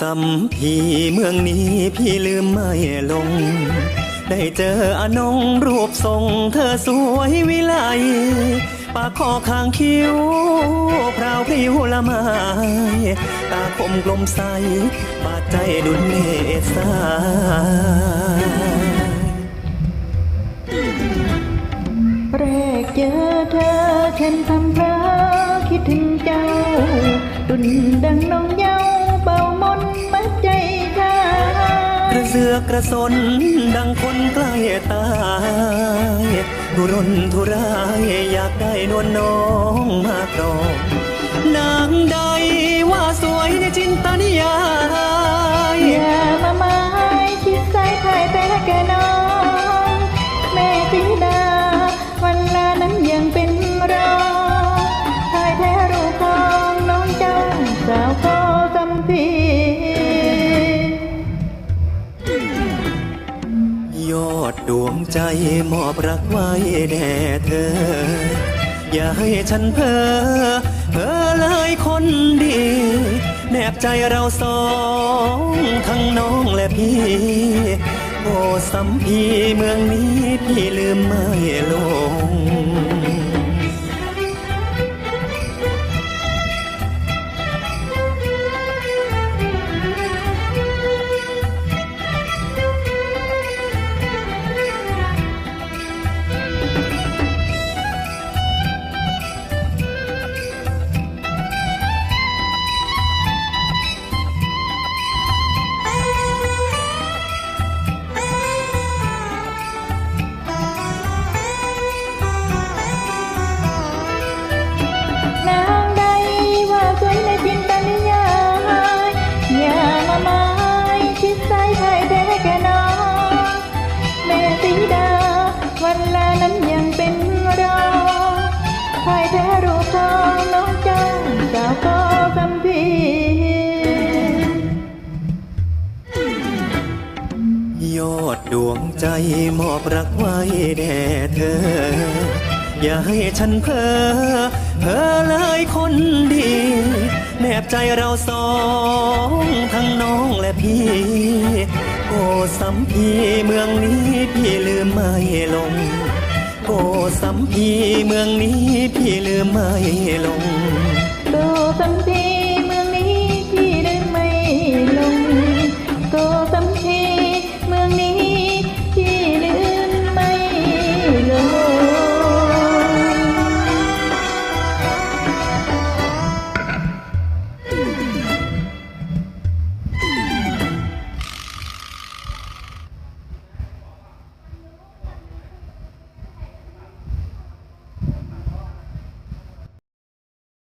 สัมพีเมืองนี้พี่ลืมไม่ลง ได้เจออนงรูปทรงเธอสวยวิไลปากคอข้างคิ้วพราวพริ้วละไมตาคมกลมใสบาดใจดุลเนสายแรกเจอเธอฉันทำเพลอคิดถึงเจ้าดุนดังน้องเยา สือกระสนดังคนใกล้ตายทุรนทุรายอยากได้นวลน้องมากรองนางใดว่าสวยในจินตนิยายอย่ามาหมายคิดใจใครแต่แกน้อง แม่สีดา วันลานั้นยังเป็นรองชายแท้รูปของน้องเจ้าสาวก็จำพี ดวงใจมอบรักไว้แด่เธอ อย่าให้ฉันเพ้อเพ้อเลยคนดี แนบใจเราสองทั้งน้องและพี่ โอ้สัมพีเมืองนี้พี่ลืมไม่ลง ยอดดวงใจมอบรักไว้แด่เธอ อย่าให้ฉันเพ้อเพ้อเลยคนดี แนบใจเราสองทั้งน้องและพี่ โอ้สัมพีเมืองนี้พี่ลืมไม่ลง โอ้สัมพีเมืองนี้พี่ลืมไม่ลง ดูสัมพี